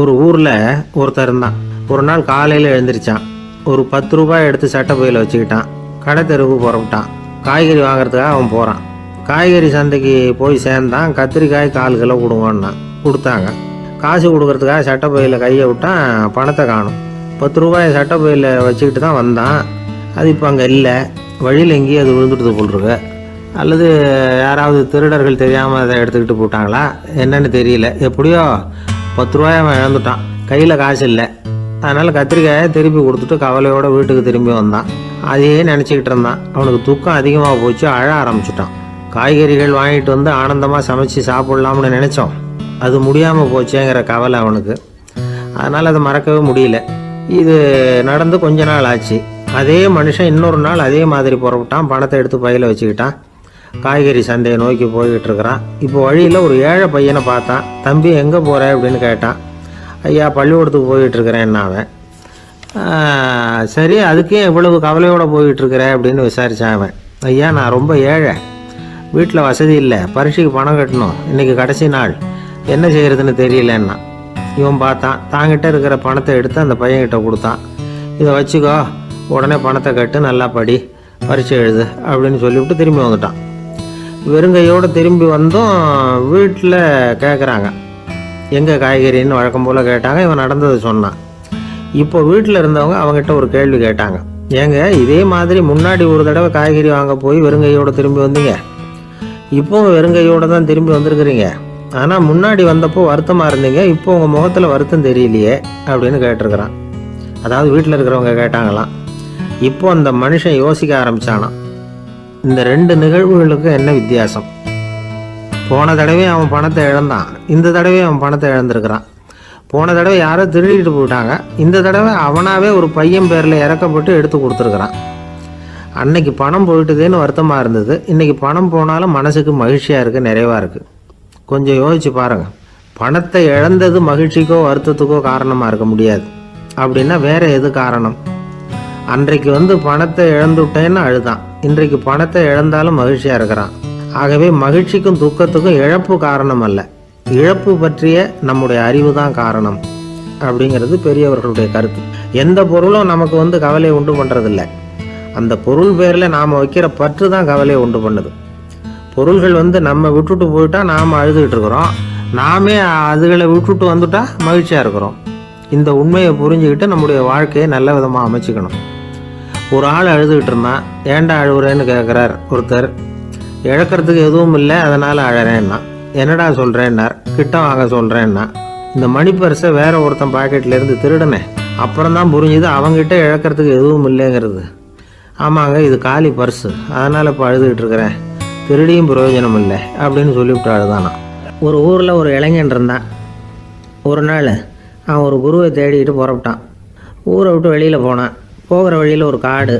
ஒரு ஊரில் ஒருத்தர் இருந்தான். ஒரு நாள் காலையில் எழுந்திரிச்சான். ஒரு பத்து ரூபாய் எடுத்து சட்டை பையில் வச்சுக்கிட்டான். கடை தெருவுக்கு புறப்பட்டான் காய்கறி வாங்குறதுக்காக அவன் போகிறான் காய்கறி சந்தைக்கு போய் சேர்ந்தான். கத்திரிக்காய் கால் கிலோ கொடுங்கன்னா கொடுத்தாங்க. காசு கொடுக்கறதுக்காக சட்டை பையில் கையை விட்டான். பணத்தை காணும். பத்து ரூபாய் சட்டை பையில் வச்சுக்கிட்டு தான் வந்தான். அது இப்போ அங்கே இல்லை. வழியில் எங்கேயும் அது விழுந்துட்டு போல் அல்லது யாராவது திருடர்கள் தெரியாமல் அதை எடுத்துக்கிட்டு போட்டாங்களா? என்னன்னு தெரியல. எப்படியோ பத்து ரூபாய் அவன் இழந்துட்டான். கையில் காசு இல்லை. அதனால் கத்திரிக்காயை திருப்பி கொடுத்துட்டு கவலையோட வீட்டுக்கு திரும்பி வந்தான். அதையே நினச்சிக்கிட்டு இருந்தான். அவனுக்கு துக்கம் அதிகமாக போச்சு அழ ஆரம்பிச்சிட்டான். காய்கறிகள் வாங்கிட்டு வந்து ஆனந்தமாக சமைச்சு சாப்பிட்லாம்னு நினச்சோம். அது முடியாமல் போச்சேங்கிற கவலை அவனுக்கு. அதனால் அதை மறக்கவே முடியல. இது நடந்து கொஞ்ச நாள் ஆச்சு. அதே மனுஷன் இன்னொரு நாள் அதே மாதிரி புறப்பட்டான். பணத்தை எடுத்து பையில் வச்சுக்கிட்டான். காய்கறி சந்தையை நோக்கி போய்கிட்டு இருக்கிறான் இப்போ வழியில் ஒரு ஏழை பையனை பார்த்தான் தம்பி எங்கே போகிற அப்படின்னு கேட்டான். ஐயா பள்ளிக்கூடத்துக்கு போயிட்டுருக்கிறேன் அவன். சரி அதுக்கே இவ்வளவு கவலையோடு போயிட்டு அப்படின்னு விசாரித்தான் அவன். ஐயா நான் ரொம்ப ஏழை. வீட்டில் வசதி இல்லை. பரீட்சைக்கு பணம் கட்டணும். இன்னைக்கு கடைசி நாள். என்ன செய்கிறதுன்னு தெரியலன்னா இவன் பார்த்தான். தாங்கிட்ட இருக்கிற பணத்தை எடுத்து அந்த பையன்கிட்ட கொடுத்தான். இதை வச்சுக்கோ. உடனே பணத்தை கட்டு நல்லா படி. பரீட்சை எழுது அப்படின்னு சொல்லிவிட்டு திரும்பி வந்துட்டான். வெறுங்கையோடு திரும்பி வந்தும் வீட்டில் கேட்குறாங்க எங்கே காய்கறின்னு வழக்கம் போல் கேட்டாங்க இவன் நடந்ததை சொன்னான். இப்போ வீட்டில் இருந்தவங்க அவங்ககிட்ட ஒரு கேள்வி கேட்டாங்க. ஏங்க இதே மாதிரி முன்னாடி ஒரு தடவை காய்கறி வாங்க போய் வெறுங்கையோடு திரும்பி வந்தீங்க? இப்போவும் வெறுங்கையோடு தான் திரும்பி வந்திருக்கிறீங்க. ஆனால் முன்னாடி வந்தப்போ வருத்தமாக இருந்தீங்க இப்போ உங்கள் முகத்தில் வருத்தம் தெரியலையே அப்படின்னு கேட்டிருக்கிறான். அதாவது வீட்டில் இருக்கிறவங்க கேட்டாங்களாம். இப்போ அந்த மனுஷன் யோசிக்க ஆரம்பித்தானான் இந்த ரெண்டு நிகழ்வுகளுக்கு என்ன வித்தியாசம்? போன தடவை அவன் பணத்தை இழந்தான். இந்த தடவை அவன் பணத்தை இழந்திருக்கிறான். போன தடவை யாரோ திருடிட்டு போயிட்டாங்க. இந்த தடவை அவனாகவே ஒரு பையன் பேரில் இறக்கப்பட்டு எடுத்து கொடுத்துருக்குறான். அன்னைக்கு பணம் போயிட்டுதேன்னு வருத்தமாக இருந்தது. இன்றைக்கி பணம் போனாலும் மனசுக்கு மகிழ்ச்சியாக இருக்குது நிறைவாக இருக்குது கொஞ்சம் யோசிச்சு பாருங்கள் பணத்தை இழந்தது மகிழ்ச்சிக்கோ வருத்தத்துக்கோ காரணமாக இருக்க முடியாது. அப்படின்னா வேறு எது காரணம்? அன்றைக்கு வந்து பணத்தை இழந்துட்டேன்னு அழுதான். இன்றைக்கு பணத்தை இழந்தாலும் மகிழ்ச்சியாக இருக்கிறான். ஆகவே மகிழ்ச்சிக்கும் துக்கத்துக்கும் இழப்பு காரணம் அல்ல இழப்பு பற்றிய நம்முடைய அறிவு தான் காரணம் அப்படிங்கிறது பெரியவர்களுடைய கருத்து. எந்த பொருளும் நமக்கு வந்து கவலையை உண்டு பண்ணுறதில்ல அந்த பொருள் பேரில் நாம் வைக்கிற பற்று தான் கவலையை உண்டு பண்ணுது. பொருள்கள் வந்து நம்ம விட்டுட்டு போயிட்டால் நாம் அழுதுகிட்டு இருக்கிறோம். நாமே அதுகளை விட்டுட்டு வந்துட்டா மகிழ்ச்சியாக இருக்கிறோம். இந்த உண்மையை புரிஞ்சுக்கிட்டு நம்முடைய வாழ்க்கையை நல்ல விதமாக அமைச்சிக்கணும். ஒரு ஆள் அழுதுகிட்டு இருந்தான். ஏன்டா அழுகுறேன்னு கேட்குறார் ஒருத்தர். இழக்கிறதுக்கு எதுவும் இல்லை அதனால் அழறேன்னா. என்னடா சொல்கிறேன்னார் கிட்ட வாங்க சொல்கிறேன்னா இந்த மணி பர்ஸை வேற ஒருத்தன் பாக்கெட்ல இருந்து திருடினேன் அப்புறம் தான் புரிஞ்சுது அவங்ககிட்ட இழக்கிறதுக்கு எதுவும் இல்லைங்கிறது. ஆமாங்க இது காலி பர்ஸு அதனால் இப்போ அழுதுகிட்டு இருக்கிறேன். திருடியும் பிரயோஜனம் இல்லை அப்படின்னு சொல்லிவிட்டு அழுதானான் ஒரு ஊரில் ஒரு இளைஞன் இருந்தான். ஒரு நாள் அவன் ஒரு குருவை தேடிக்கிட்டு புறப்பட்டான். ஊரை விட்டு வெளியில் போனான். போகிற வழியில் ஒரு காடு.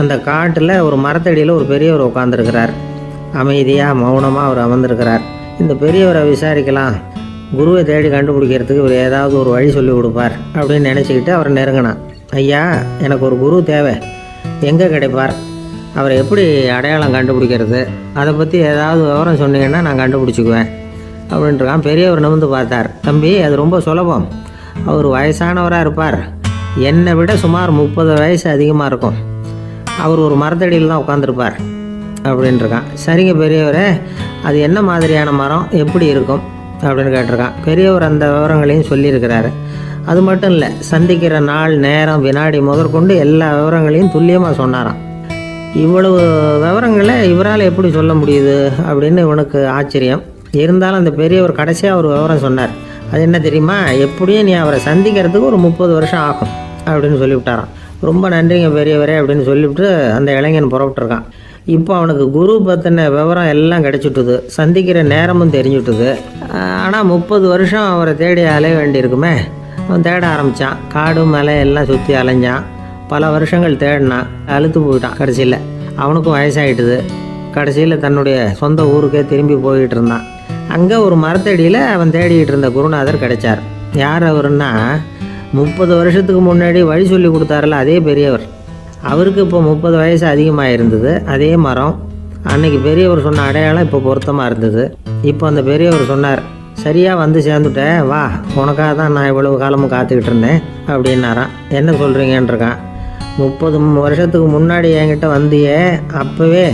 அந்த காட்டில் ஒரு மரத்தடியில் ஒரு பெரியவர் உட்காந்துருக்கிறார் அமைதியாக மௌனமாக அவர் அமர்ந்திருக்கிறார். இந்த பெரியவரை விசாரிக்கலாம். குருவை தேடி கண்டுபிடிக்கிறதுக்கு இவர் ஏதாவது ஒரு வழி சொல்லி கொடுப்பார் அப்படின்னு நினச்சிக்கிட்டு அவரை நெருங்கினான். ஐயா எனக்கு ஒரு குரு தேவை. எங்கே கிடைப்பார்? அவரை எப்படி அடையாளம் கண்டுபிடிக்கிறது? அதை பற்றி ஏதாவது விவரம் சொன்னீங்கன்னா நான் கண்டுபிடிச்சிக்குவேன் அப்படின்ட்டுருக்கான் பெரியவர் நிமிந்து பார்த்தார். தம்பி அது ரொம்ப சுலபம். அவர் வயசானவராக இருப்பார். என்னை விட சுமார் முப்பது வயசு அதிகமாக இருக்கும். அவர் ஒரு மரத்தடியில் தான் உட்காந்துருப்பார் அப்படின்ட்டுருக்கான் சரிங்க பெரியவரே அது என்ன மாதிரியான மரம்? எப்படி இருக்கும்? அப்படின்னு கேட்டிருக்கான். பெரியவர் அந்த விவரங்களையும் சொல்லியிருக்கிறாரு. அது மட்டும் இல்லை சந்திக்கிற நாள் நேரம் வினாடி முதற்கொண்டு எல்லா விவரங்களையும் துல்லியமாக சொன்னாராம். இவ்வளவு விவரங்களை இவரால் எப்படி சொல்ல முடியுது அப்படின்னு இவனுக்கு ஆச்சரியம். இருந்தாலும் அந்த பெரியவர் கடைசியாக ஒரு விவரம் சொன்னார். அது என்ன தெரியுமா? எப்படியும் நீ அவரை சந்திக்கிறதுக்கு ஒரு முப்பது வருஷம் ஆகும். அப்படின்னு சொல்லிவிட்டாரான் ரொம்ப நன்றிங்க பெரியவரே அப்படின்னு சொல்லிவிட்டு அந்த இளைஞன் புறப்பட்டுருக்கான். இப்போ அவனுக்கு குரு பற்றின விவரம் எல்லாம் கிடைச்சிட்டுது. சந்திக்கிற நேரமும் தெரிஞ்சுட்டுது. ஆனால் முப்பது வருஷம் அவரை தேடி அலைய வேண்டியிருக்குமே. அவன் தேட ஆரம்பித்தான் காடு மலை எல்லாம் சுற்றி அலைஞ்சான். பல வருஷங்கள் தேடினான். அழுத்து போயிட்டான் கடைசியில். அவனுக்கும் வயசாயிட்டுது. கடைசியில் தன்னுடைய சொந்த ஊருக்கே திரும்பி போய்கிட்டு இருந்தான். அங்கே ஒரு மரத்தடியில் அவன் தேடிக்கிட்டு இருந்த குருநாதர் கிடைச்சார். யார் அவருன்னா முப்பது வருஷத்துக்கு முன்னாடி வழி சொல்லி கொடுத்தாரில்ல அதே பெரியவர். அவருக்கு இப்போ முப்பது வயசு அதிகமாக இருந்தது அதே மரம். அன்னைக்கு பெரியவர் சொன்ன அடையாளம் இப்போ பொருத்தமாக இருந்தது. இப்போ அந்த பெரியவர் சொன்னார் சரியாக வந்து சேர்ந்துட்டேன். வா உனக்காக தான் நான் இவ்வளவு காலமும் காத்துக்கிட்டு இருந்தேன் அப்படின்னாராம். என்ன சொல்கிறீங்கன்றிருக்கான் முப்பது வருஷத்துக்கு முன்னாடி என்கிட்ட வந்தியே அப்போவே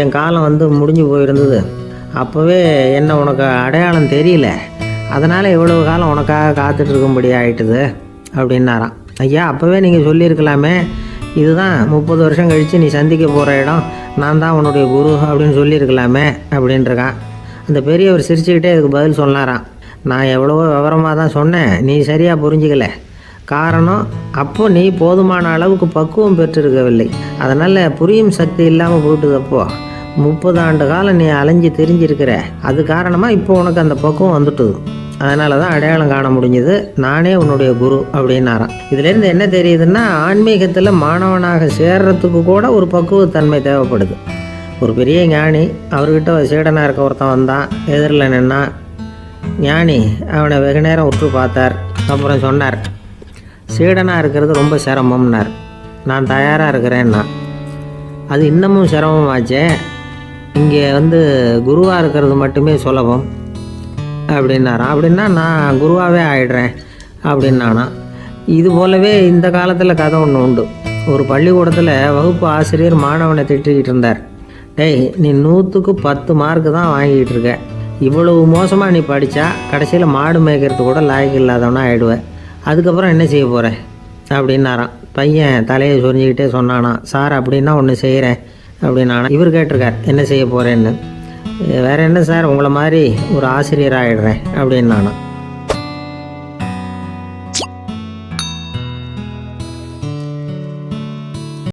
என் காலம் வந்து முடிஞ்சு போயிருந்தது. அப்போவே என்ன உனக்கு அடையாளம் தெரியல. அதனால் இவ்வளவு காலம் உனக்காக காத்துட்டு ஆகிட்டுது அப்படின்னாராம். ஐயா அப்போவே நீங்கள் சொல்லியிருக்கலாமே இதுதான் முப்பது வருஷம் கழித்து நீ சந்திக்க போகிற இடம் நான் தான் உன்னுடைய குரு அப்படின்னு சொல்லியிருக்கலாமே அப்படின்ட்டுருக்கான் அந்த பெரியவர் சிரிச்சுக்கிட்டே இதுக்கு பதில் சொன்னாராம். நான் எவ்வளவோ விவரமாக தான் சொன்னேன் நீ சரியாக புரிஞ்சிக்கல. காரணம் அப்போ நீ போதுமான அளவுக்கு பக்குவம் பெற்றிருக்கவில்லை. அதனால் புரியும் சக்தி இல்லாமல் போயிட்டுது அப்போது முப்பது ஆண்டு காலம் நீ அலைஞ்சு தெரிஞ்சிருக்கிற. அது காரணமாக இப்போ உனக்கு அந்த பக்குவம் வந்துட்டுது. அதனால தான் அடையாளம் காண முடிஞ்சது. நானே உன்னுடைய குரு அப்படின்னாராம். இதுலேருந்து என்ன தெரியுதுன்னா ஆன்மீகத்தில் மாணவனாக சேர்றதுக்கு கூட ஒரு பக்குவத்தன்மை தேவைப்படுது. ஒரு பெரிய ஞானி அவர்கிட்ட சீடனாக இருக்க ஒருத்தன் வந்தான் எதிரில் நின்னா ஞானி அவனை வெகு நேரம் உற்று பார்த்தார். அப்புறம் சொன்னார் சீடனாக இருக்கிறது ரொம்ப சிரமம்னார். நான் தயாராக இருக்கிறேன்னா. அது இன்னமும் சிரமமாச்சே. இங்கே வந்து குருவாக இருக்கிறது மட்டுமே சுலபம். அப்படின்னாராம் அப்படின்னா நான் குருவாகவே ஆயிடுறேன் அப்படின்னானா. இது போலவே இந்த காலத்தில் கதை ஒன்று உண்டு. ஒரு பள்ளிக்கூடத்தில் வகுப்பு ஆசிரியர் மாணவனை திட்டிக்கிட்டு இருந்தார். டேய் நீ நூற்றுக்கு பத்து மார்க்கு தான் வாங்கிக்கிட்டு இருக்க. இவ்வளவு மோசமாக நீ படித்தா கடைசியில் மாடு மேய்க்கிறது கூட லாய்க்கு இல்லாதவனா ஆகிடுவேன் அதுக்கப்புறம் என்ன செய்ய போகிற அப்படின்னாராம். பையன் தலையை சொரிஞ்சிக்கிட்டே சொன்னானா சார் அப்படின்னா ஒன்று செய்கிறேன் அப்படின்னானா. இவர் கேட்டிருக்கார் என்ன செய்ய போகிறேன்னு வேற என்ன சார் உங்களை மாதிரி ஒரு ஆசிரியர் ஆகிடுறேன் அப்படின்னு நானும்.